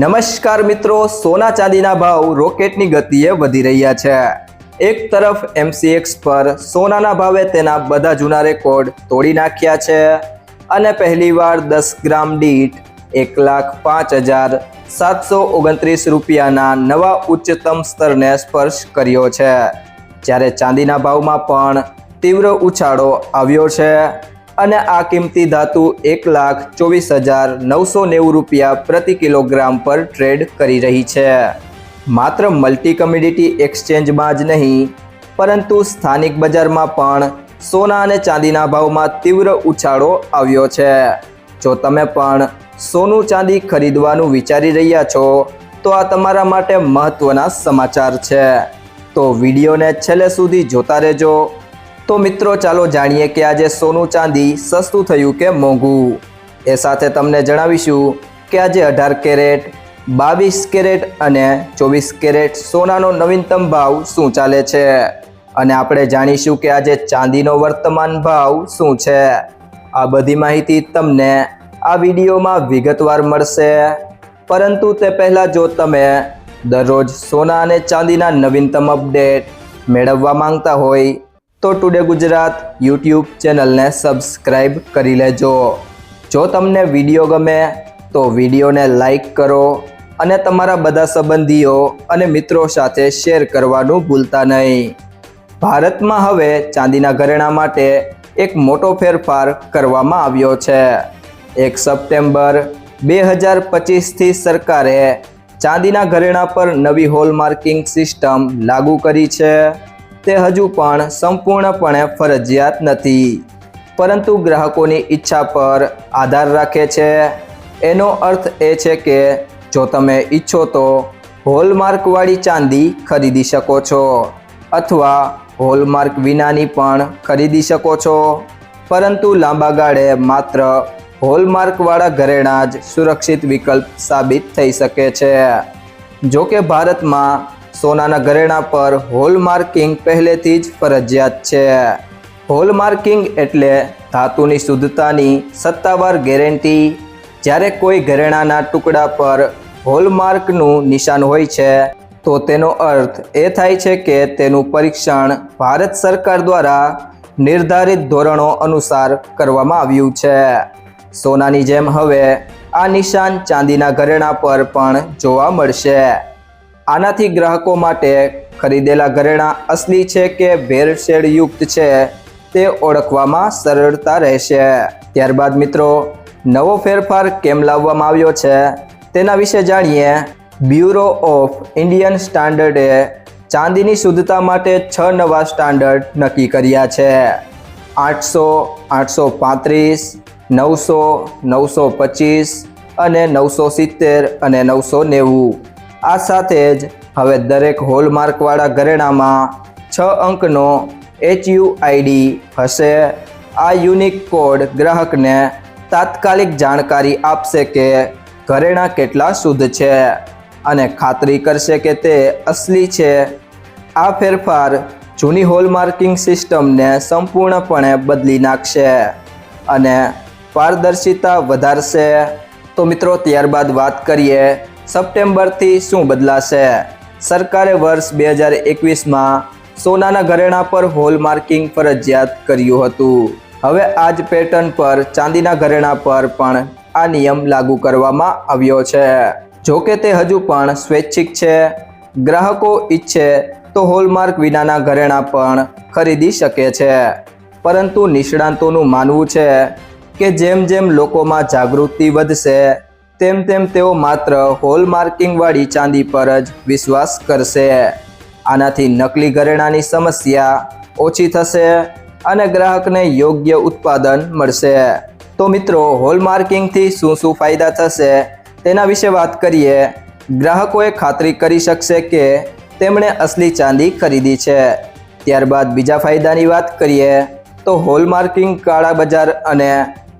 નમસ્કાર મિત્રો, સોના ચાંદીના ભાવ રોકેટની ગતિએ વધી રહ્યા છે. એક તરફ એમસીએક્સ પર સોનાના ભાવે તેના બધા જૂના રેકોર્ડ તોડી નાખ્યા છે અને પહેલીવાર દસ ગ્રામ દીઠ એક લાખ પાંચ હજાર સાતસો ઓગણત્રીસ રૂપિયાના નવા ઉચ્ચતમ સ્તરને સ્પર્શ કર્યો છે. જ્યારે ચાંદીના ભાવમાં પણ તીવ્ર ઉછાળો આવ્યો છે. અને આ કિંમતી ધાતુ એક લાખ ચોવીસ હજાર નવસો નેવું રૂપિયા પ્રતિ કિલોગ્રામ પર ટ્રેડ કરી રહી છે. માત્ર મલ્ટી કમ્યુડિટી એક્સચેન્જમાં જ નહીં, પરંતુ સ્થાનિક બજારમાં પણ સોના અને ચાંદીના ભાવમાં તીવ્ર ઉછાળો આવ્યો છે. જો તમે પણ સોનું ચાંદી ખરીદવાનું વિચારી રહ્યા છો, તો આ તમારા માટે મહત્વના સમાચાર છે. તો વિડીયોને છેલ્લે સુધી જોતા રહેજો. તો મિત્રો, ચાલો જાણીએ કે આજે સોનું ચાંદી સસ્તું થયું કે મોંઘું? એ સાથે તમને જણાવીશું કે આજે અઢાર કેરેટ, બાવીસ કેરેટ અને ચોવીસ કેરેટ સોનાનો નવીનતમ ભાવ શું ચાલે છે? અને આપણે જાણીશું કે આજે ચાંદીનો વર્તમાન ભાવ શું છે? આ બધી માહિતી તમને આ વિડીયોમાં વિગતવાર મળશે. પરંતુ તે પહેલાં જો તમે દરરોજ સોના અને ચાંદીના નવીનતમ અપડેટ મેળવવા માંગતા હોય તો ટુડે ગુજરાત યુટ્યુબ ચેનલને સબસ્ક્રાઈબ કરી લેજો. જો તમને વીડિયો ગમે, તો વિડીયોને લાઈક કરો અને તમારા બધા સંબંધીઓ અને મિત્રો સાથે શેર કરવાનું ભૂલતા નહીં. ભારતમાં હવે ચાંદીના ઘરેણા માટે એક મોટો ફેરફાર કરવામાં આવ્યો છે. એક સપ્ટેમ્બર બે હજાર પચીસથી સરકારે ચાંદીના ઘરેણા પર નવી હોલમાર્કિંગ સિસ્ટમ લાગુ કરી છે. તે હજુ પણ સંપૂર્ણપણે ફરજિયાત નથી. પરંતુ ગ્રાહકોની ઈચ્છા પર આધાર રાખે છે. એનો અર્થ એ છે કે જો તમે ઈચ્છો તો હોલમાર્કવાળી ચાંદી ખરીદી શકો છો અથવા હોલમાર્ક વિનાની પણ ખરીદી શકો છો. પરંતુ લાંબા ગાળે માત્ર હોલમાર્કવાળા ઘરેણાં જ સુરક્ષિત વિકલ્પ સાબિત થઈ શકે છે. જો કે ભારતમાં સોનાના ઘરેણા પર હોલમાર્કિંગ પહેલેથી જ ફરજિયાત છે. હોલમાર્કિંગ એટલે ધાતુની શુદ્ધતાની સત્તાવાર ગેરંટી. જ્યારે કોઈ ઘરેણાના ટુકડા પર હોલમાર્કનું નિશાન હોય છે, તો તેનો અર્થ એ થાય છે કે તેનું પરીક્ષણ ભારત સરકાર દ્વારા નિર્ધારિત ધોરણો અનુસાર કરવામાં આવ્યું છે. સોનાની જેમ હવે આ નિશાન ચાંદીના ઘરેણા પર પણ જોવા મળશે. આનાથી ગ્રાહકો માટે ખરીદેલા ઘરેણાં અસલી છે કે ભેળસેળ યુક્ત છે તે ઓળખવામાં સરળતા રહેશે. ત્યારબાદ મિત્રો, નવો ફેરફાર કેમ લાવવામાં આવ્યો છે? તેના વિશે જાણીએ બ્યુરો ઓફ ઇન્ડિયન સ્ટાન્ડર્ડે ચાંદીની શુદ્ધતા માટે છ નવા સ્ટાન્ડર્ડ નક્કી કર્યા છે. આઠસો આઠસો પાંત્રીસ, નવસો નવસો પચીસ અને નવસો સિત્તેર અને નવસો નેવું. આ સાથે જ હવે દરેક હોલમાર્કવાળા ઘરેણામાં છ અંકનો એચયુઆઈડી હશે. આ યુનિક કોડ ગ્રાહકને તાત્કાલિક જાણકારી આપશે કે ઘરેણાં કેટલા શુદ્ધ છે અને ખાતરી કરશે કે તે અસલી છે. આ ફેરફાર જૂની હોલમાર્કિંગ સિસ્ટમને સંપૂર્ણપણે બદલી નાખશે અને પારદર્શિતા વધારશે. તો મિત્રો, ત્યારબાદ વાત કરીએ સપ્ટેમ્બરથી શું બદલાશે? સરકારે વર્ષ બે હજાર એકવીસમાં સોનાના ઘરેણા પર હોલમાર્કિંગ ફરજિયાત કર્યું હતું. હવે આ જ પેટર્ન પર ચાંદીના ઘરેણા પર પણ આ નિયમ લાગુ કરવામાં આવ્યો છે. જો કે તે હજુ પણ સ્વૈચ્છિક છે. ગ્રાહકો ઈચ્છે તો હોલમાર્ક વિનાના ઘરેણા પણ ખરીદી શકે છે. પરંતુ નિષ્ણાંતોનું માનવું છે કે જેમ જેમ લોકોમાં જાગૃતિ વધશે તેમ તેમ તેઓ માત્ર હોલમાર્કિંગવાળી ચાંદી પર જ વિશ્વાસ કરશે. આનાથી નકલી ઘરેણાની સમસ્યા ઓછી થશે અને ગ્રાહકને યોગ્ય ઉત્પાદન મળશે. તો મિત્રો હોલમાર્કિંગથી શું શું ફાયદા થશે તેના વિશે વાત કરીએ. ગ્રાહકોએ ખાતરી કરી શકશે કે તેમણે અસલી ચાંદી ખરીદી છે. ત્યારબાદ બીજા ફાયદાની વાત કરીએ તો હોલમાર્કિંગ કાળા બજાર અને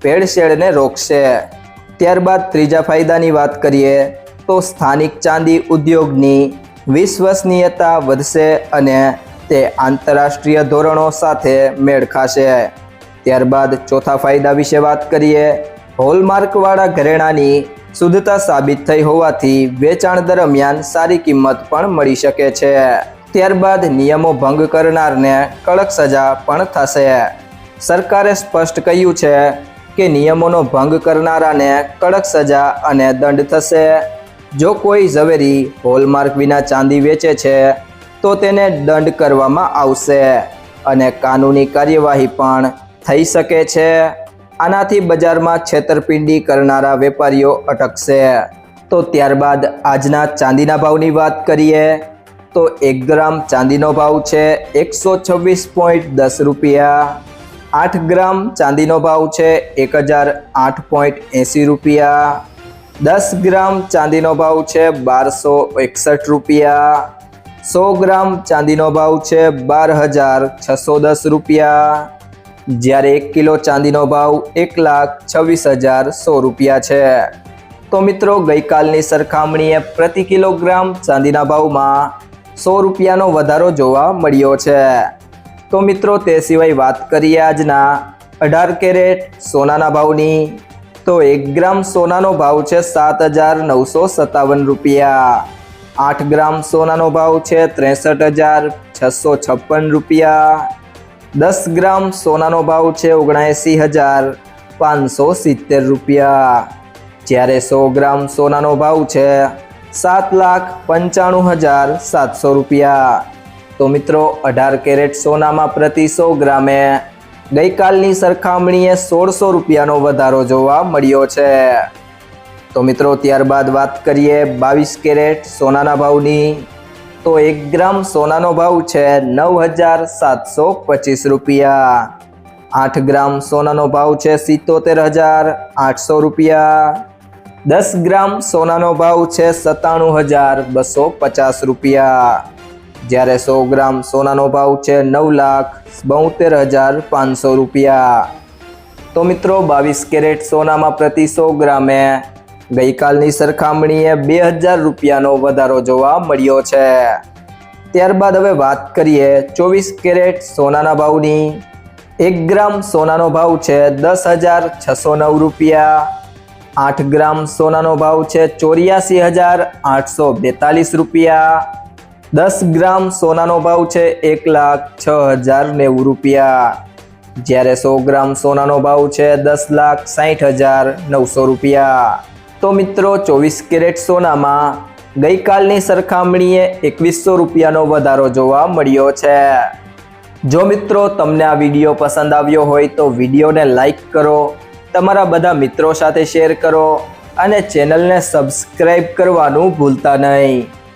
ભેળસેળને રોકશે. ત્યારબાદ ત્રીજા ફાયદાની વાત કરીએ, તો સ્થાનિક ચાંદી ઉદ્યોગની વિશ્વસનીયતા વધશે અને તે આંતરરાષ્ટ્રીય ધોરણો સાથે મેળ ખાશે. ત્યારબાદ ચોથા ફાયદા વિશે વાત કરીએ, હોલમાર્કવાળા ઘરેણાની શુદ્ધતા સાબિત થઈ હોવાથી વેચાણ દરમિયાન સારી કિંમત પણ મળી શકે છે. ત્યારબાદ નિયમો ભંગ કરનારને કડક સજા પણ થશે. સરકારે સ્પષ્ટ કહ્યું છે કે નિયમોનો ભંગ કરનારાને કડક સજા અને દંડ થશે. જો કોઈ ઝવેરી હોલમાર્ક વિના ચાંદી વેચે છે, તો તેને દંડ કરવામાં આવશે અને કાનૂની કાર્યવાહી પણ થઈ શકે છે. આનાથી બજારમાં છેતરપિંડી કરનારા વેપારીઓ અટકશે. તો ત્યારબાદ આજના ચાંદીના ભાવની વાત કરીએ, તો એક ગ્રામ ચાંદીનો ભાવ છે એકસો છવ્વીસ પોઈન્ટ દસ રૂપિયા. આઠ ગ્રામ ચાંદીનો ભાવ છે, એક હજાર આઠ પોઈન્ટ એંસી રૂપિયા. દસ ગ્રામ ચાંદીનો ભાવ છે, બારસો એકસઠ રૂપિયા. સો ગ્રામ ચાંદીનો ભાવ છે, બાર હજાર છસો દસ રૂપિયા. જ્યારે એક કિલો ચાંદીનો ભાવ એક લાખ છવ્વીસ હજાર સો રૂપિયા છે. તો મિત્રો, ગઈકાલની સરખામણીએ પ્રતિ કિલોગ્રામ ચાંદીના ભાવમાં સો રૂપિયાનો વધારો જોવા મળ્યો છે. તો મિત્રો તે સિવાય વાત કરીએ આજના અઢાર કેરેટ સોનાના ભાવની. તો એક ગ્રામ સોનાનો ભાવ છે સાત હજાર નવસો સત્તાવન રૂપિયા. આઠ ગ્રામ સોનાનો ભાવ છે ત્રેસઠ હજાર છસો છપ્પન રૂપિયા. દસ ગ્રામ સોનાનો ભાવ છે ઓગણએંસી હજાર પાંચસો સિત્તેર રૂપિયા. જ્યારે સો ગ્રામ સોનાનો ભાવ છે સાત લાખ પંચાણું હજાર સાતસો રૂપિયા. તો મિત્રો, અઢાર કેરેટ સોનામાં પ્રતિ સો ગ્રામે ગઈકાલની સરખામણીએ સોળસો રૂપિયાનો વધારો જોવા મળ્યો છે. તો મિત્રો, ત્યારબાદ વાત કરીએ બાવીસ કેરેટ સોનાના ભાવની. તો એક ગ્રામ સોનાનો ભાવ છે નવ હજાર સાતસો પચીસ રૂપિયા. આઠ ગ્રામ સોનાનો ભાવ છે સિત્તોતેર હજાર આઠસો રૂપિયા. દસ ગ્રામ સોનાનો ભાવ છે સત્તાણું હજાર બસો પચાસ રૂપિયા. જ્યારે સો ગ્રામ સોનાનો ભાવ છે નવ લાખ બોતેર હજાર પાંચસો રૂપિયા. તો મિત્રો, બાવીસ કેરેટ સોનામાં પ્રતિ સો ગ્રામે ગઈકાલની સરખામણીએ બે હજાર રૂપિયાનો વધારો જોવા મળ્યો છે. ત્યારબાદ હવે વાત કરીએ ચોવીસ કેરેટ સોનાના ભાવની. એક ગ્રામ સોનાનો ભાવ છે દસ હજાર છસો નવ રૂપિયા. આઠ ગ્રામ સોનાનો ભાવ છે ચોર્યાસી હજાર આઠસો બેતાલીસ રૂપિયા. દસ ગ્રામ સોનાનો ભાવ છે એક લાખ છ હજાર નેવું રૂપિયા. જ્યારે સો ગ્રામ સોનાનો ભાવ છે દસ લાખ સાઠ હજાર નવસો રૂપિયા. તો મિત્રો, ચોવીસ કેરેટ સોનામાં ગઈકાલની સરખામણીએ એકવીસો રૂપિયાનો વધારો જોવા મળ્યો છે. જો મિત્રો, તમને આ વીડિયો પસંદ આવ્યો હોય તો વિડીયોને લાઈક કરો, તમારા બધા મિત્રો સાથે શેર કરો અને ચેનલને સબસ્ક્રાઈબ કરવાનું ભૂલતા નહીં.